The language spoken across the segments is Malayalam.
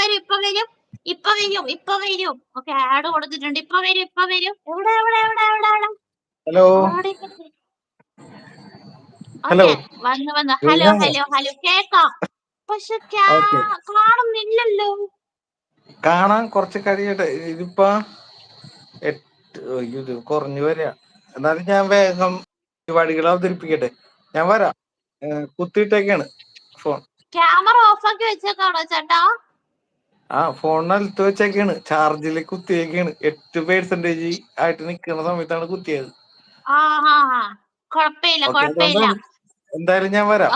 വരും ഇപ്പൊ വരും ഇപ്പൊ വരും ഇപ്പൊ വരും. ഓക്കെ ആഡ് കൊടുത്തിട്ടുണ്ട്. ഇപ്പൊ വരും ഇപ്പൊ വരും. എവിടെ എവിടെ എവിടെ എവിടെ എവിടെ? Hello hello. വന്ന് വന്ന്. ഹലോ ഹലോ ഹലോ കേക്കാം പക്ഷെ കാണുന്നില്ലല്ലോ. കാണാൻ കുറച്ച് കഴിയട്ടെ. ഇതിപ്പോ എട്ട് കുറഞ്ഞു വരിക. എന്നാലും ഞാൻ വേഗം പരിപാടികൾ അവതരിപ്പിക്കട്ടെ. ഞാൻ വരാം. കുത്തിയിട്ടേക്കാണ് ഫോൺ. ക്യാമറ ഓഫ് ആക്കി വെച്ചേക്കാണോ ചേട്ടാ? ആ ഫോൺ നിലത്ത് വെച്ചേക്കാണ്. ചാർജിൽ കുത്തിയേക്കാണ്. എട്ട് പേഴ്സന്റേജ് ആയിട്ട് നിൽക്കുന്ന സമയത്താണ് കുത്തിയത്. എന്തായാലും ഞാൻ വരാം.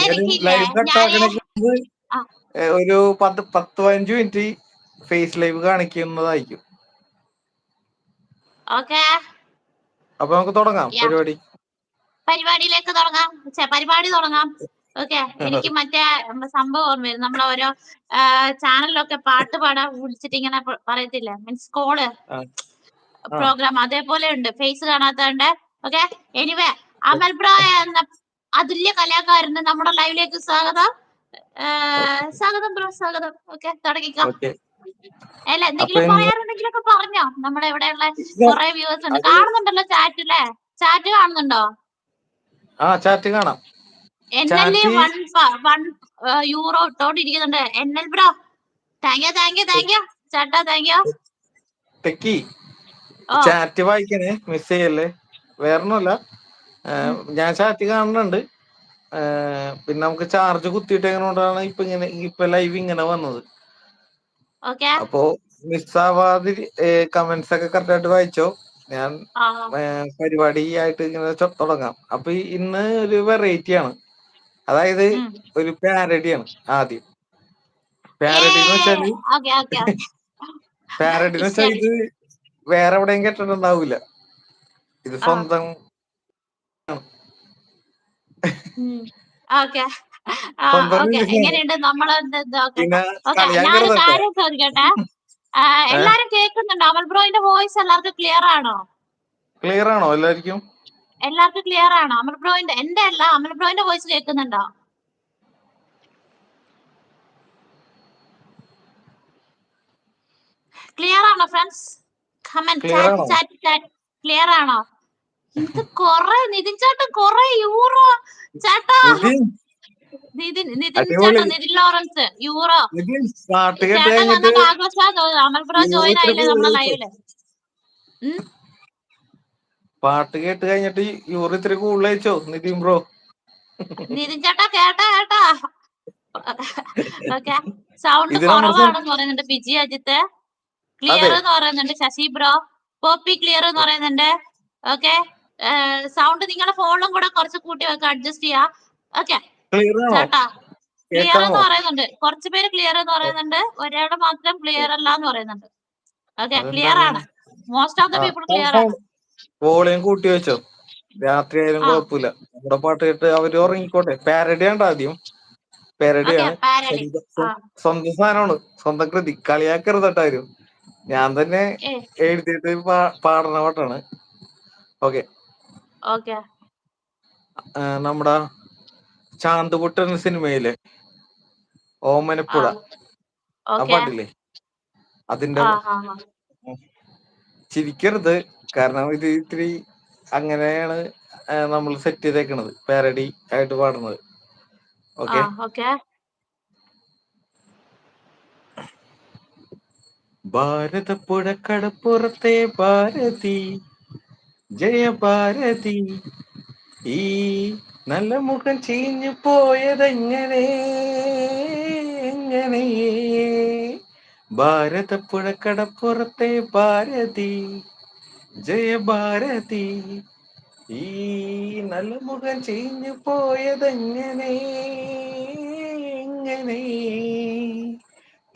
ലൈവ് ഞാൻ കട്ടാക്കണമെങ്കിൽ ഒരു പത്ത് പത്ത് പതിനഞ്ച് മിനിറ്റ് ഫേസ് ലൈവ് കാണിക്കുന്നതായിരിക്കും. അപ്പൊ നമുക്ക് തുടങ്ങാം. പരിപാടി. പരിപാടിയിലേക്ക് തുടങ്ങാം. പരിപാടി തുടങ്ങാം. ഓക്കെ. എനിക്ക് മറ്റേ സംഭവം ഓർമ്മ വരും നമ്മളെ ഓരോ ചാനലിലൊക്കെ പാട്ട് പാടാൻ വിളിച്ചിട്ട് ഇങ്ങനെ പറയത്തില്ലേ? Means call. പ്രോഗ്രാം അതേപോലെ ഉണ്ട് ഫേസ് കാണാത്തതുണ്ട് ഓക്കെ. എനിവേ അമൽ ബ്രോ എന്ന അതുല്യ കലാകാരന് നമ്മുടെ ലൈവിലേക്ക് സ്വാഗതം. സ്വാഗതം ബ്രോ സ്വാഗതം. ഓക്കെ തുടങ്ങിക്കോ. അല്ല എന്തെങ്കിലും പറയാറുണ്ടെങ്കിലും ഒക്കെ പറയാറുണ്ടെങ്കിലൊക്കെ പറഞ്ഞോ. നമ്മുടെ ഇവിടെയുള്ള കുറെ വ്യൂവേഴ്സ് ഉണ്ട്. കാണുന്നുണ്ടല്ലോ ചാറ്റ് അല്ലേ ചാറ്റ് കാണുന്നുണ്ടോ? ആ ചാറ്റ് കാണാം. N L Chat- one one euro ഇട്ടോണ്ടിരിക്കുന്നുണ്ട്. N L bro thank you thank you thank you ചേട്ടാ താങ്ക് യു ടെക്കി ചാറ്റ് വായിക്കണേ മിസ് ചെയ്യല്ലേ? വേറൊന്നുമല്ല. ഞാൻ ചാറ്റ് കാണുന്നുണ്ട്. പിന്നെ നമുക്ക് ചാർജ് കുത്തിയിട്ട് എങ്ങനെയാണ് ഇപ്പൊ ഇങ്ങനെ ഇപ്പൊ ലൈവ് ഇങ്ങനെ വന്നത്. അപ്പോ മിസ്സാവാതി കമന്റ്സ് ഒക്കെ കറക്റ്റ് ആയിട്ട് വായിച്ചോ? ഞാൻ പരിപാടി ആയിട്ട് ഇങ്ങനെ തുടങ്ങാം. അപ്പൊ ഇന്ന് ഒരു വെറൈറ്റി ആണ്. അതായത്. ഒരു പാരഡിയാണ് ആദ്യം. പാരഡി എന്ന് വെച്ചാൽ പാരഡി എന്ന് വെച്ചാൽ ഇത് വേറെ എവിടെയും കേട്ടിട്ടുണ്ടാവൂല. ഇത് സ്വന്തം. എങ്ങനെയുണ്ട് നമ്മൾ ഞാനൊരു കാര്യം ചോദിക്കട്ടെ? എല്ലാരും കേൾക്കുന്നുണ്ടോ? അമൽ ബ്രോയിന്റെ വോയിസ് എല്ലാവർക്കും ക്ലിയർ ആണോ? ക്ലിയർ ആണോ എല്ലാവർക്കും? എല്ലാവർക്കും ക്ലിയർ ആണോ? അമൽ ബ്രോയിന്റെ എന്റെ അല്ല അമൽ ബ്രോയിന്റെ വോയിസ് കേൾക്കുന്നുണ്ടോ? ക്ലിയർ ആണോ ഫ്രണ്ട്സ് ക്ലിയർ ആണോ? ഇത് കൊറേ നിതിൻ ചേട്ടൻ കൊറേ യൂറോ. ചേട്ടാ നിതിൻ? നിതിൻ. ചേട്ടൻ നിതിൻ ലോറൻസ് യൂറോ. ചേട്ടൻ വന്നിട്ട് ആഘോഷാ അമൽ ബ്രോ ജോയിൻ ആയില്ലേ നമ്മുടെ ലൈവിൽ പാട്ട് കേട്ട് കഴിഞ്ഞിട്ട് യൂറ് ഇത്തിരി കൂടുതലോ നിതിൻ ബ്രോ നിതിൻ ചേട്ടാ കേട്ടാ കേട്ടാ. ഓക്കെ. സൗണ്ട് കുറവാണെന്ന് പറയുന്നുണ്ട് ബിജി അജിത്ത്. ക്ലിയർ. എന്ന് പറയുന്നുണ്ട് ശശി ബ്രോ പോപ്പി ക്ലിയർ എന്ന് പറയുന്നുണ്ട്. ഓക്കെ. സൗണ്ട് നിങ്ങളുടെ ഫോണിലും കൂടെ കുറച്ച് കൂട്ടി വെക്കാം അഡ്ജസ്റ്റ് ചെയ്യാം. ഓക്കെ. ചേട്ടാ ക്ലിയർ എന്ന് പറയുന്നുണ്ട്. കുറച്ച് പേര് ക്ലിയർ എന്ന് പറയുന്നുണ്ട്. ഒരാളുടെ മാത്രം ക്ലിയർ അല്ല എന്ന് പറയുന്നുണ്ട്. ഓക്കെ ക്ലിയർ ആണ്. Most of the people clear ആണ്. വോളിയം കൂട്ടി വെച്ചോ. രാത്രി ആയാലും. കുഴപ്പമില്ല നമ്മുടെ പാട്ട് കേട്ട് അവർ ഉറങ്ങിക്കോട്ടെ. പാരഡി ആണ് ആദ്യം. പാരഡി ഓക്കെ ആണ്. പാരഡി. ആ. സ്വന്തം സാധനമാണ്. സ്വന്തം കൃതി. കളിയാക്കരുത് കേട്ടോ ഞാൻ തന്നെ എഴുതിയിട്ട് പാടുന്ന പാട്ടാണ്. ഓക്കെ. നമ്മുടെ ചാന്തുപുട്ടൻ എന്ന സിനിമയിലെ ഓമനപ്പുഴ. ആ. പാട്ടില്ലേ? അതിന്റെ ചിരിക്കരുത്. കാരണം ഇത് ഇത്തിരി അങ്ങനെയാണ് നമ്മൾ സെറ്റ് ചെയ്തേക്കണത്. പാരഡി ആയിട്ട് പാടുന്നത്. ഓക്കെ ഓക്കെ ഭാരതപ്പുഴ കടപ്പുറത്തെ ഭാരതി ജയ ഭാരതി. ഈ നല്ല മുഖം ചീഞ്ഞു പോയതെങ്ങനെ? എങ്ങനെ? ഭാരതപ്പുഴ കടപ്പുറത്തെ ഭാരതി. ജയ ഭാരതി. ഈ നല്ല മുഖം ചീഞ്ഞു പോയതെങ്ങനെ? എങ്ങനെ?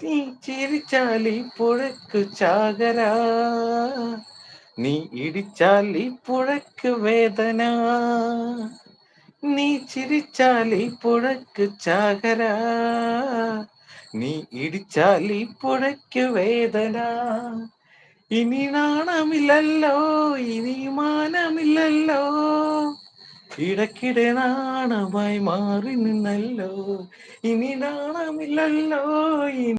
നീ ചിരിച്ചാൽ ഈ ചാകര. നീ ഇടിച്ചാൽ ഈ പുഴക്ക് വേദന. നീ ചിരിച്ചാൽ ഈ പുഴക്ക് ചാകര. നീ ഇടിച്ചാൽ ഈ പുഴയ്ക്ക് വേദന. ഇനി നാണമില്ലല്ലോ ഇനി മാനമില്ലല്ലോ. ഇടക്കിടെ നാണമായി മാറി നിന്നല്ലോ ഇനി നാണമില്ലല്ലോ